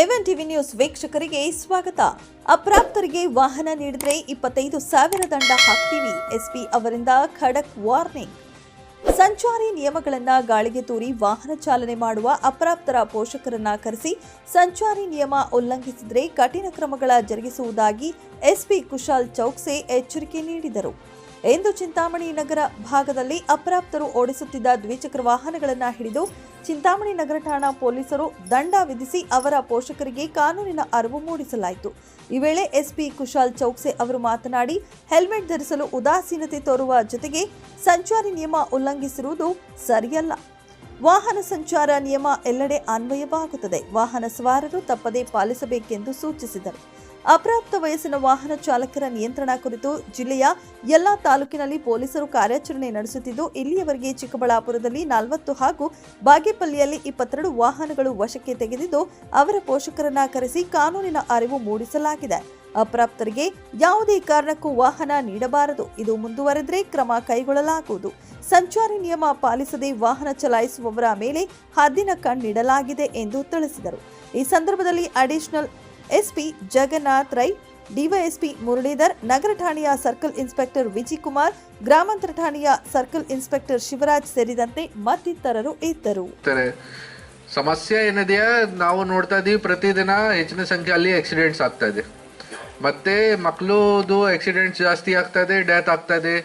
ಎವನ್ TV news ವೀಕ್ಷಕರಿಗೆ ಸ್ವಾಗತ. ಅಪ್ರಾಪ್ತರಿಗೆ ವಾಹನ ನೀಡಿದ್ರೆ ಇಪ್ಪತ್ತೈದು ಸಾವಿರ ದಂಡ ಹಾಕ್ತೀವಿ, ಎಸ್ಪಿ ಅವರಿಂದ ಖಡಕ್ ವಾರ್ನಿಂಗ್. ಸಂಚಾರಿ ನಿಯಮಗಳನ್ನು ಗಾಳಿಗೆ ತೂರಿ ವಾಹನ ಚಾಲನೆ ಮಾಡುವ ಅಪ್ರಾಪ್ತರ ಪೋಷಕರನ್ನ ಕರೆಸಿ ಸಂಚಾರಿ ನಿಯಮ ಉಲ್ಲಂಘಿಸಿದರೆ ಕಠಿಣ ಕ್ರಮಗಳ ಜರುಗಿಸುವುದಾಗಿ ಎಸ್ಪಿ ಕುಶಾಲ್ ಚೌಕ್ಸೆ ಎಚ್ಚರಿಕೆ ನೀಡಿದರು. ಎಂದು ಚಿಂತಾಮಣಿ ನಗರ ಭಾಗದಲ್ಲಿ ಅಪ್ರಾಪ್ತರು ಓಡಿಸುತ್ತಿದ್ದ ದ್ವಿಚಕ್ರ ವಾಹನಗಳನ್ನು ಹಿಡಿದು ಚಿಂತಾಮಣಿ ನಗರ ಠಾಣಾ ಪೊಲೀಸರು ದಂಡ ವಿಧಿಸಿ ಅವರ ಪೋಷಕರಿಗೆ ಕಾನೂನಿನ ಅರಿವು ಮೂಡಿಸಲಾಯಿತು. ಈ ವೇಳೆ ಎಸ್ಪಿ ಕುಶಾಲ್ ಚೌಕ್ಸೆ ಅವರು ಮಾತನಾಡಿ, ಹೆಲ್ಮೆಟ್ ಧರಿಸಲು ಉದಾಸೀನತೆ ತೋರುವ ಜೊತೆಗೆ ಸಂಚಾರಿ ನಿಯಮ ಉಲ್ಲಂಘಿಸಿರುವುದು ಸರಿಯಲ್ಲ. ವಾಹನ ಸಂಚಾರ ನಿಯಮ ಎಲ್ಲೆಡೆ ಅನ್ವಯವಾಗುತ್ತದೆ. ವಾಹನ ಸವಾರರು ತಪ್ಪದೇ ಪಾಲಿಸಬೇಕೆಂದು ಸೂಚಿಸಿದರು. ಅಪ್ರಾಪ್ತ ವಯಸ್ಸಿನ ವಾಹನ ಚಾಲಕರ ನಿಯಂತ್ರಣ ಕುರಿತು ಜಿಲ್ಲೆಯ ಎಲ್ಲಾ ತಾಲೂಕಿನಲ್ಲಿ ಪೊಲೀಸರು ಕಾರ್ಯಾಚರಣೆ ನಡೆಸುತ್ತಿದ್ದು, ಇಲ್ಲಿಯವರೆಗೆ ಚಿಕ್ಕಬಳ್ಳಾಪುರದಲ್ಲಿ ನಲವತ್ತು ಹಾಗೂ ಬಾಗೇಪಲ್ಲಿಯಲ್ಲಿ ಇಪ್ಪತ್ತೆರಡು ವಾಹನಗಳು ವಶಕ್ಕೆ ತೆಗೆದಿದ್ದು, ಅವರ ಪೋಷಕರನ್ನ ಕರೆಸಿ ಕಾನೂನಿನ ಅರಿವು ಮೂಡಿಸಲಾಗಿದೆ. ಅಪ್ರಾಪ್ತರಿಗೆ ಯಾವುದೇ ಕಾರಣಕ್ಕೂ ವಾಹನ ನೀಡಬಾರದು. ಇದು ಮುಂದುವರೆದರೆ ಕ್ರಮ ಕೈಗೊಳ್ಳಲಾಗುವುದು. ಸಂಚಾರಿ ನಿಯಮ ಪಾಲಿಸದೆ ವಾಹನ ಚಲಾಯಿಸುವವರ ಮೇಲೆ ಹದ್ದಿನ ಕಣ್ಣಿಡಲಾಗಿದೆ ಎಂದು ತಿಳಿಸಿದರು. ಈ ಸಂದರ್ಭದಲ್ಲಿ additional SP Jagannath Rai, DYSP Muralidhar, ನಗರ ಠಾಣೆಯ ಸರ್ಕಲ್ ಇನ್ಸ್ಪೆಕ್ಟರ್ ವಿಜಿಕುಮಾರ್, ಗ್ರಾಮಾಂತರ ಠಾಣೆಯ ಸರ್ಕಲ್ ಇನ್ಸ್ಪೆಕ್ಟರ್ ಶಿವರಾಜ್ ಸೇರಿದಂತೆ ಮತ್ತಿತರರು ಇದ್ದರು. ಸಮಸ್ಯೆ ಏನಿದೆಯಾ? ನಾವು ನೋಡ್ತಾ ಇದೀವಿ, ಪ್ರತಿದಿನ ಹೆಚ್ಚಿನ ಸಂಖ್ಯೆಯಲ್ಲಿ ಆಕ್ಸಿಡೆಂಟ್ಸ್ ಆಗ್ತಾ ಇದೆ. ಮತ್ತೆ ಮಕ್ಕಳದು ಆಕ್ಸಿಡೆಂಟ್ಸ್ ಜಾಸ್ತಿ ಆಗ್ತಾ ಇದೆ ಡೆತ್ ಆಗ್ತಾ ಇದೆ.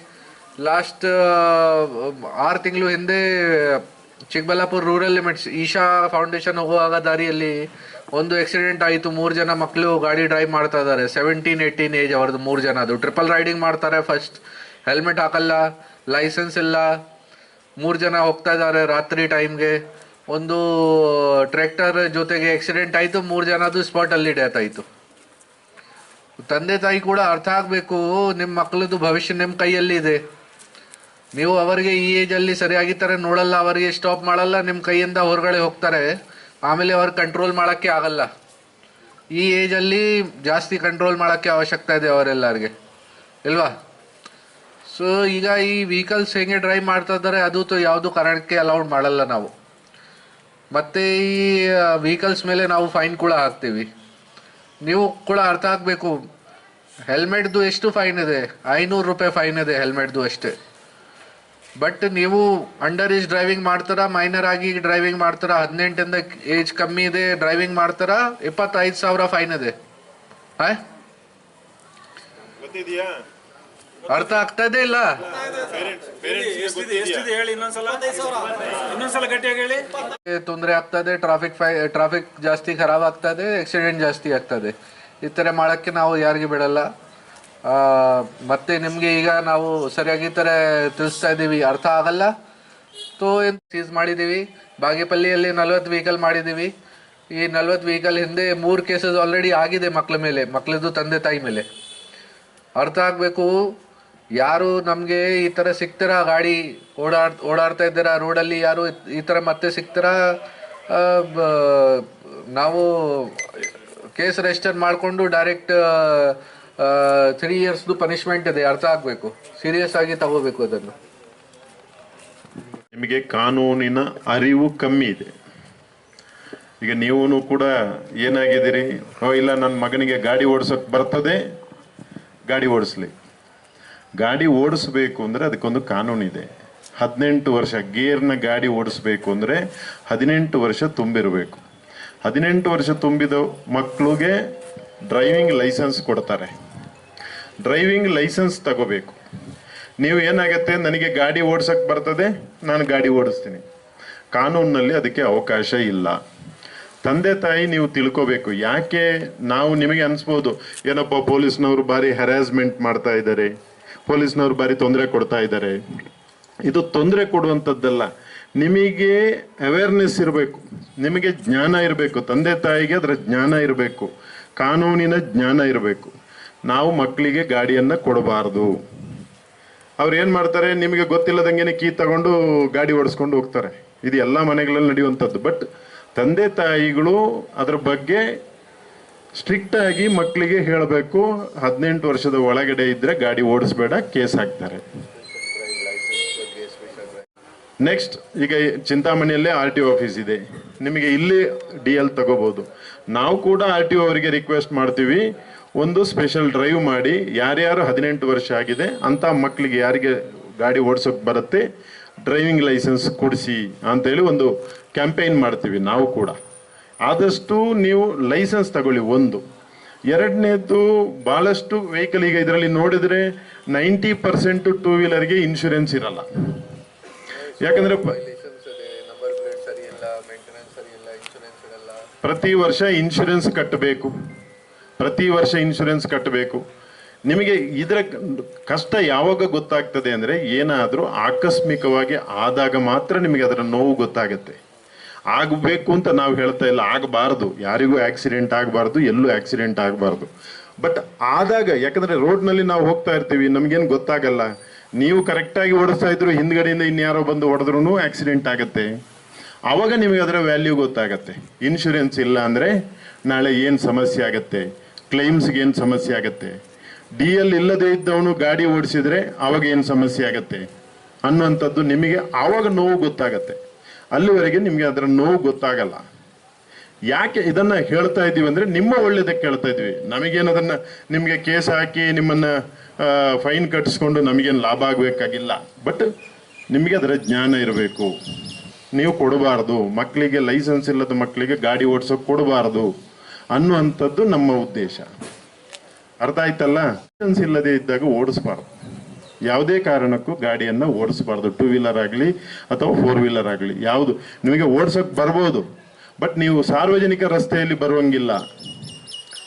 ಲಾಸ್ಟ್ ಆರು ತಿಂಗಳು ಹಿಂದೆ Chikkaballapur rural limits Isha foundation ಹೋಗುವಾಗ ದಾರಿಯಲ್ಲಿ ಒಂದು ಆಕ್ಸಿಡೆಂಟ್ ಆಯಿತು, ಮೂರು ಜನ ಮಕ್ಕಳು ಗಾಡಿ ಡ್ರೈವ್ ಮಾಡ್ತಾ ಇದ್ದಾರೆ. ಸೆವೆಂಟೀನ್ ಏಯ್ಟೀನ್ ಏಜ್ ಅವ್ರದ್ದು ಮೂರು ಜನ. ಅದು ಟ್ರಿಪಲ್ ರೈಡಿಂಗ್ ಮಾಡ್ತಾರೆ ಫಸ್ಟ್ ಹೆಲ್ಮೆಟ್ ಹಾಕಲ್ಲ ಲೈಸೆನ್ಸ್ ಇಲ್ಲ. ಮೂರು ಜನ ಹೋಗ್ತಾ ಇದ್ದಾರೆ ರಾತ್ರಿ ಟೈಮ್ಗೆ ಒಂದು ಟ್ರ್ಯಾಕ್ಟರ್ ಜೊತೆಗೆ ಆಕ್ಸಿಡೆಂಟ್ ಆಯಿತು, ಮೂರು ಜನದು ಸ್ಪಾಟಲ್ಲಿ ಡೆತ್ ಆಯಿತು. ತಂದೆ ತಾಯಿ ಕೂಡ ಅರ್ಥ ಆಗಬೇಕು ನಿಮ್ಮ ಮಕ್ಕಳದ್ದು ಭವಿಷ್ಯ ನಿಮ್ಮ ಕೈಯಲ್ಲಿ ಇದೆ. ನೀವು ಅವರಿಗೆ ಈ ಏಜಲ್ಲಿ ಸರಿಯಾಗಿ ಥರ ನೋಡಲ್ಲ, ಅವರಿಗೆ ಸ್ಟಾಪ್ ಮಾಡಲ್ಲ ನಿಮ್ಮ ಕೈಯಿಂದ ಹೊರಗಡೆ ಹೋಗ್ತಾರೆ. ಆಮೇಲೆ ಅವ್ರು ಕಂಟ್ರೋಲ್ ಮಾಡೋಕ್ಕೆ ಆಗಲ್ಲ. ಈ ಏಜಲ್ಲಿ ಜಾಸ್ತಿ ಕಂಟ್ರೋಲ್ ಮಾಡೋಕ್ಕೆ ಅವಶ್ಯಕತೆ ಇದೆ ಅವರೆಲ್ಲರಿಗೆ. ಇಲ್ವಾ? ಸೊ ಈಗ ಈ ವೆಹಿಕಲ್ಸ್ ಹೆಂಗೆ ಡ್ರೈವ್ ಮಾಡ್ತಾ ಇದ್ದಾರೆ, ಅದು ತು ಯಾವುದು ಕಾರಣಕ್ಕೆ ಅಲೌಡ್ ಮಾಡಲ್ಲ ನಾವು. ಮತ್ತು ಈ ವೆಹಿಕಲ್ಸ್ ಮೇಲೆ ನಾವು ಫೈನ್ ಕೂಡ ಹಾಕ್ತೀವಿ. ನೀವು ಕೂಡ ಅರ್ಥ ಆಗಬೇಕು. ಹೆಲ್ಮೆಟ್ದು ಎಷ್ಟು ಫೈನ್ ಇದೆ? ಐನೂರು ರೂಪಾಯಿ ಫೈನ್ ಇದೆ ಹೆಲ್ಮೆಟ್ದು ಅಷ್ಟೇ. ಬಟ್ ನೀವು ಅಂಡರ್ ಏಜ್ ಡ್ರೈವಿಂಗ್ ಮಾಡ್ತಾರಾ? ಮೈನರ್ ಆಗಿ ಡ್ರೈವಿಂಗ್ ಮಾಡ್ತಾರಾ? ಹದಿನೆಂಟಿಂದ ಏಜ್ ಕಮ್ಮಿ ಇದೆ ಡ್ರೈವಿಂಗ್ ಮಾಡ್ತಾರಾ? ಇಪ್ಪತ್ತೈದು ಸಾವಿರ ಫೈನ್ ಇದೆ. ಅರ್ಥ ಆಗ್ತಾ ಇದೆ ಇಲ್ಲ ತೊಂದರೆ ಆಗ್ತದೆ ಟ್ರಾಫಿಕ್ ಫೈ ಟ್ರಾಫಿಕ್ ಜಾಸ್ತಿ ಖರಾಬ್ ಆಗ್ತದೆ ಆಕ್ಸಿಡೆಂಟ್ ಜಾಸ್ತಿ ಆಗ್ತದೆ. ಈ ಥರ ಮಾಡೋಕ್ಕೆ ನಾವು ಯಾರಿಗೆ ಬಿಡಲ್ಲ. ಮತ್ತೆ ನಿಮಗೆ ಈಗ ನಾವು ಸರಿಯಾಗಿ ಥರ ತಿಳಿಸ್ತಾ ಇದ್ದೀವಿ, ಅರ್ಥ ಆಗಲ್ಲ? ತೋ ಏನು ಸೀಸ್ ಮಾಡಿದ್ದೀವಿ? ಬಾಗೇಪಲ್ಲಿಯಲ್ಲಿ ನಲ್ವತ್ತು ವೆಹಿಕಲ್ ಮಾಡಿದ್ದೀವಿ. ಈ ನಲ್ವತ್ತು ವೆಹಿಕಲ್ ಹಿಂದೆ ಮೂರು ಕೇಸಸ್ ಆಲ್ರೆಡಿ ಆಗಿದೆ ಮಕ್ಕಳ ಮೇಲೆ, ಮಕ್ಳದ್ದು ತಂದೆ ತಾಯಿ ಮೇಲೆ. ಅರ್ಥ ಆಗಬೇಕು? ಯಾರು ನಮಗೆ ಈ ಥರ ಸಿಗ್ತೀರಾ? ಗಾಡಿ ಓಡಾಡ್, ಓಡಾಡ್ತಾ ಇದ್ದೀರಾ? ರೋಡಲ್ಲಿ ಯಾರು ಈ ಥರ ಮತ್ತೆ ಸಿಗ್ತೀರಾ? ನಾವು ಕೇಸ್ ರಿಜಿಸ್ಟರ್ ಮಾಡಿಕೊಂಡು ಡೈರೆಕ್ಟ್ ತ್ರೀ ಇಯರ್ಸ್ದು ಪನಿಷ್ಮೆಂಟ್ ಇದೆ, ಅರ್ಥ ಆಗಬೇಕು. ಸೀರಿಯಸ್ ಆಗಿ ತಗೋಬೇಕು ಅದನ್ನು. ನಿಮಗೆ ಕಾನೂನಿನ ಅರಿವು ಕಮ್ಮಿ ಇದೆ. ಈಗ ನೀವು ಕೂಡ ಏನಾಗಿದ್ದೀರಿ? ಓ, ಇಲ್ಲ, ನನ್ನ ಮಗನಿಗೆ ಗಾಡಿ ಓಡಿಸೋಕೆ ಬರ್ತದೆ, ಗಾಡಿ ಓಡಿಸ್ಲಿ. ಗಾಡಿ ಓಡಿಸ್ಬೇಕು ಅಂದರೆ ಅದಕ್ಕೊಂದು ಕಾನೂನಿದೆ ಹದಿನೆಂಟು ವರ್ಷ ಗೇರ್ನ ಗಾಡಿ ಓಡಿಸ್ಬೇಕು ಅಂದರೆ ಹದಿನೆಂಟು ವರ್ಷ ತುಂಬಿರಬೇಕು. ಹದಿನೆಂಟು ವರ್ಷ ತುಂಬಿದ ಮಕ್ಕಳಿಗೆ ಡ್ರೈವಿಂಗ್ ಲೈಸೆನ್ಸ್ ಕೊಡ್ತಾರೆ. ಡ್ರೈವಿಂಗ್ ಲೈಸೆನ್ಸ್ ತಗೋಬೇಕು. ನೀವು ಏನಾಗುತ್ತೆ, ನನಗೆ ಗಾಡಿ ಓಡಿಸಕ್ಕೆ ಬರ್ತದೆ, ನಾನು ಗಾಡಿ ಓಡಿಸ್ತೀನಿ. ಕಾನೂನಿನಲ್ಲಿ ಅದಕ್ಕೆ ಅವಕಾಶ ಇಲ್ಲ. ತಂದೆ ತಾಯಿ ನೀವು ತಿಳ್ಕೋಬೇಕು. ಯಾಕೆ ನಾವು ನಿಮಗೆ ಅನಿಸ್ಬೋದು, ಏನಪ್ಪ ಪೊಲೀಸ್ನವರು ಭಾರಿ ಹ್ಯಾರಾಸ್ಮೆಂಟ್ ಮಾಡ್ತಾ ಇದ್ದಾರೆ, ಪೊಲೀಸ್ನವರು ಭಾರಿ ತೊಂದರೆ ಕೊಡ್ತಾ ಇದ್ದಾರೆ. ಇದು ತೊಂದರೆ ಕೊಡುವಂಥದ್ದಲ್ಲ. ನಿಮಗೆ ಅವೇರ್ನೆಸ್ ಇರಬೇಕು. ನಿಮಗೆ ಜ್ಞಾನ ಇರಬೇಕು. ತಂದೆ ತಾಯಿಗೆ ಅದರ ಜ್ಞಾನ ಇರಬೇಕು. ಕಾನೂನಿನ ಜ್ಞಾನ ಇರಬೇಕು. ನಾವು ಮಕ್ಕಳಿಗೆ ಗಾಡಿಯನ್ನು ಕೊಡಬಾರ್ದು. ಅವ್ರು ಏನು ಮಾಡ್ತಾರೆ, ನಿಮಗೆ ಗೊತ್ತಿಲ್ಲದಂಗೆ ಕೀ ತಗೊಂಡು ಗಾಡಿ ಓಡಿಸ್ಕೊಂಡು ಹೋಗ್ತಾರೆ. ಇದು ಎಲ್ಲ ಮನೆಗಳಲ್ಲಿ ನಡೆಯುವಂಥದ್ದು. ಬಟ್ ತಂದೆ ತಾಯಿಗಳು ಅದ್ರ ಬಗ್ಗೆ ಸ್ಟ್ರಿಕ್ಟ್ ಆಗಿ ಮಕ್ಕಳಿಗೆ ಹೇಳಬೇಕು. ಹದಿನೆಂಟು ವರ್ಷದ ಒಳಗಡೆ ಇದ್ದರೆ ಗಾಡಿ ಓಡಿಸ್ಬೇಡ, ಕೇಸ್ ಹಾಕ್ತಾರೆ. ನೆಕ್ಸ್ಟ್ ಈಗ ಚಿಂತಾಮಣಿಯಲ್ಲೇ ಆರ್ ಟಿ ಆಫೀಸ್ ಇದೆ. ನಿಮಗೆ ಇಲ್ಲಿ ಡಿ ಎಲ್ ತಗೋಬಹುದು ನಾವು ಕೂಡ ಆರ್ ಟಿ ಒ ಅವರಿಗೆ ರಿಕ್ವೆಸ್ಟ್ ಮಾಡ್ತೀವಿ. ಒಂದು ಸ್ಪೆಷಲ್ ಡ್ರೈವ್ ಮಾಡಿ. ಯಾರ್ಯಾರು ಹದಿನೆಂಟು ವರ್ಷ ಆಗಿದೆ ಅಂತ ಮಕ್ಕಳಿಗೆ ಯಾರಿಗೆ ಗಾಡಿ ಓಡಿಸೋಕೆ ಬರುತ್ತೆ ಡ್ರೈವಿಂಗ್ ಲೈಸೆನ್ಸ್ ಕೊಡಿಸಿ ಅಂತೇಳಿ ಒಂದು ಕ್ಯಾಂಪೇನ್ ಮಾಡ್ತೀವಿ ನಾವು ಕೂಡ. ಆದಷ್ಟು ನೀವು ಲೈಸೆನ್ಸ್ ತಗೊಳ್ಳಿ ಒಂದು. ಎರಡನೇದು ಭಾಳಷ್ಟು ವೆಹಿಕಲ್ ಈಗ ಇದರಲ್ಲಿ ನೋಡಿದರೆ ನೈಂಟಿ ಪರ್ಸೆಂಟು ಟೂ ವೀಲರ್ಗೆ ಇನ್ಶೂರೆನ್ಸ್ ಇರಲ್ಲ. ಯಾಕಂದ್ರೆ ಪ- ನಂಬರ್ ಪ್ಲೇಟ್ ಸರಿ ಇಲ್ಲ ಮೇಂಟೆನೆನ್ಸ್ ಸರಿ ಇಲ್ಲ ಇನ್ಶೂರೆನ್ಸ್ ಇರಲ್ಲ ಪ್ರತಿ ವರ್ಷ ಇನ್ಶೂರೆನ್ಸ್ ಕಟ್ಟಬೇಕು ಪ್ರತಿ ವರ್ಷ ಇನ್ಶೂರೆನ್ಸ್ ಕಟ್ಟಬೇಕು ನಿಮಗೆ ಇದರ ಕಷ್ಟ ಯಾವಾಗ ಗೊತ್ತಾಗ್ತದೆ ಅಂದರೆ ಏನಾದರೂ ಆಕಸ್ಮಿಕವಾಗಿ ಆದಾಗ ಮಾತ್ರ ನಿಮಗೆ ಅದರ ನೋವು ಗೊತ್ತಾಗುತ್ತೆ. ಆಗಬೇಕು ಅಂತ ನಾವು ಹೇಳ್ತಾ ಇಲ್ಲ, ಆಗಬಾರ್ದು. ಯಾರಿಗೂ ಆಕ್ಸಿಡೆಂಟ್ ಆಗಬಾರ್ದು, ಎಲ್ಲೂ ಆಕ್ಸಿಡೆಂಟ್ ಆಗಬಾರ್ದು. ಬಟ್ ಆದಾಗ, ಯಾಕಂದರೆ ರೋಡ್ನಲ್ಲಿ ನಾವು ಹೋಗ್ತಾ ಇರ್ತೀವಿ, ನಮಗೇನು ಗೊತ್ತಾಗಲ್ಲ. ನೀವು ಕರೆಕ್ಟಾಗಿ ಓಡಿಸ್ತಾ ಇದ್ರು ಹಿಂದ್ಗಡೆಯಿಂದ ಇನ್ಯಾರೋ ಬಂದು ಹೊಡೆದ್ರೂ ಆಕ್ಸಿಡೆಂಟ್ ಆಗುತ್ತೆ. ಆವಾಗ ನಿಮಗೆ ಅದರ ವ್ಯಾಲ್ಯೂ ಗೊತ್ತಾಗತ್ತೆ. ಇನ್ಶೂರೆನ್ಸ್ ಇಲ್ಲ ಅಂದರೆ ನಾಳೆ ಏನು ಸಮಸ್ಯೆ ಆಗತ್ತೆ? ಕ್ಲೈಮ್ಸ್ಗೆ ಏನು ಸಮಸ್ಯೆ ಆಗತ್ತೆ? ಡಿ ಎಲ್ ಇಲ್ಲದೆ ಇದ್ದವನು ಗಾಡಿ ಓಡಿಸಿದರೆ ಆವಾಗ ಏನು ಸಮಸ್ಯೆ ಆಗತ್ತೆ? ಅನ್ನುವಂಥದ್ದು ನಿಮಗೆ ಆವಾಗ ನೋವು ಗೊತ್ತಾಗತ್ತೆ. ಅಲ್ಲಿವರೆಗೆ ನಿಮಗೆ ಅದರ ನೋವು ಗೊತ್ತಾಗಲ್ಲ. ಯಾಕೆ ಇದನ್ನು ಹೇಳ್ತಾ ಇದ್ದೀವಿ ಅಂದರೆ ನಿಮ್ಮ ಒಳ್ಳೇದಕ್ಕೆ ಹೇಳ್ತಾ ಇದ್ದೀವಿ. ನಮಗೇನು ಅದನ್ನು ನಿಮಗೆ ಕೇಸ್ ಹಾಕಿ ನಿಮ್ಮನ್ನು ಫೈನ್ ಕಟ್ಟಿಸ್ಕೊಂಡು ನಮಗೇನು ಲಾಭ ಆಗಬೇಕಾಗಿಲ್ಲ. ಬಟ್ ನಿಮಗೆ ಅದರ ಜ್ಞಾನ ಇರಬೇಕು. ನೀವು ಕೊಡಬಾರ್ದು. ಮಕ್ಕಳಿಗೆ ಲೈಸೆನ್ಸ್ ಇಲ್ಲದ ಮಕ್ಕಳಿಗೆ ಗಾಡಿ ಓಡಿಸೋಕೆ ಕೊಡಬಾರ್ದು ಅನ್ನುವಂಥದ್ದು ನಮ್ಮ ಉದ್ದೇಶ. ಅರ್ಥ ಆಯ್ತಲ್ಲ? ಲೈಸೆನ್ಸ್ ಇಲ್ಲದೆ ಇದ್ದಾಗ ಓಡಿಸ್ಬಾರ್ದು. ಯಾವುದೇ ಕಾರಣಕ್ಕೂ ಗಾಡಿಯನ್ನು ಓಡಿಸ್ಬಾರ್ದು. ಟೂ ವೀಲರ್ ಆಗಲಿ ಅಥವಾ ಫೋರ್ ವೀಲರ್ ಆಗಲಿ. ಯಾವುದು? ನಿಮಗೆ ಓಡಿಸೋಕೆ ಬರ್ಬೋದು. ಬಟ್ ನೀವು ಸಾರ್ವಜನಿಕ ರಸ್ತೆಯಲ್ಲಿ ಬರುವಂಗಿಲ್ಲ.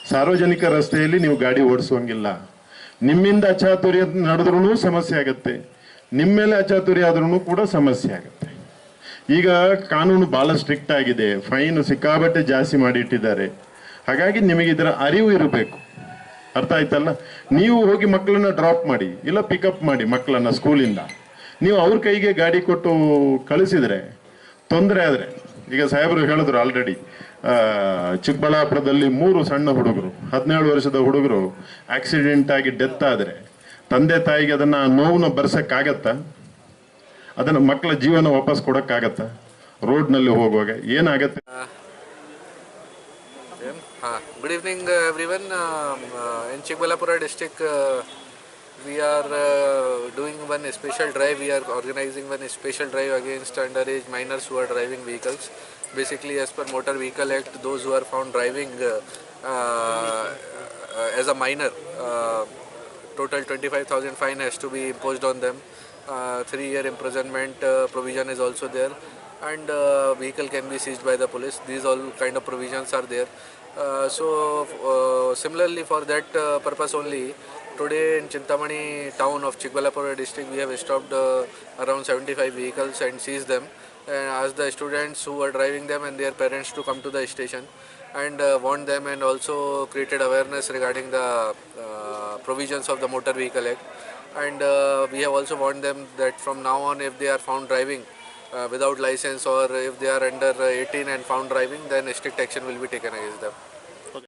ಸಾರ್ವಜನಿಕ ರಸ್ತೆಯಲ್ಲಿ ನೀವು ಗಾಡಿ ಓಡಿಸುವಂಗಿಲ್ಲ. ನಿಮ್ಮಿಂದ ಅಚಾತುರ್ಯ ನಡೆದ್ರೂ ಸಮಸ್ಯೆ ಆಗುತ್ತೆ. ನಿಮ್ಮ ಮೇಲೆ ಅಚಾತುರ್ಯ ಆದ್ರೂ ಕೂಡ ಸಮಸ್ಯೆ ಆಗುತ್ತೆ. ಈಗ ಕಾನೂನು ಬಹಳ ಸ್ಟ್ರಿಕ್ಟ್ ಆಗಿದೆ. ಫೈನ್ ಸಿಕ್ಕಾಬಟ್ಟೆ ಜಾಸ್ತಿ ಮಾಡಿ ಇಟ್ಟಿದ್ದಾರೆ ಹಾಗಾಗಿ ನಿಮಗೆ ಇದರ ಅರಿವು ಇರಬೇಕು. ಅರ್ಥ ಆಯ್ತಲ್ಲ? ನೀವು ಹೋಗಿ ಮಕ್ಕಳನ್ನ ಡ್ರಾಪ್ ಮಾಡಿ, ಇಲ್ಲ ಪಿಕಪ್ ಮಾಡಿ ಮಕ್ಕಳನ್ನ ಸ್ಕೂಲಿಂದ ನೀವು ಅವ್ರ ಕೈಗೆ ಗಾಡಿ ಕೊಟ್ಟು ಕಳಿಸಿದ್ರೆ, ತೊಂದರೆ ಆದರೆ, ಈಗ ಸಾಹೇಬರು ಹೇಳಿದ್ರು ಆಲ್ರೆಡಿ ಚಿಕ್ಕಬಳ್ಳಾಪುರದಲ್ಲಿ ಮೂರು ಸಣ್ಣ ಹುಡುಗರು, ಹದಿನೇಳು ವರ್ಷದ ಹುಡುಗರು ಆಕ್ಸಿಡೆಂಟ್ ಆಗಿ ಡೆತ್ ಆದರೆ, ತಂದೆ ತಾಯಿಗೆ ಅದನ್ನ ನೋವನ್ನ ಬರ್ಸಕ್ಕಾಗತ್ತಾ? ಅದನ್ನು ಮಕ್ಕಳ ಜೀವನ ವಾಪಸ್ ಕೊಡಕ್ಕಾಗತ್ತ? ರೋಡ್ನಲ್ಲಿ ಹೋಗುವಾಗ ಏನಾಗತ್ತೆ? Good evening everyone in Chikkaballapur district we are doing one special drive we are organising one special drive against under age minors who are driving vehicles basically as per motor vehicle act those who are found driving as a minor total twenty five thousand fine is to be imposed on them Uh, three year imprisonment uh, provision is also there. And uh, vehicle can be seized by the police. These all kind of provisions are there. So similarly for that purpose only today in chintamani town of chikbalapura district we have stopped around 75 vehicles and seized them. And asked the students who were driving them and their parents to come to the station and uh, warned them and also created awareness regarding the uh, provisions of the motor vehicle act and uh, we have also warned them that from now on if they are found driving uh, without license or if they are under uh, 18 and found driving then strict action will be taken against them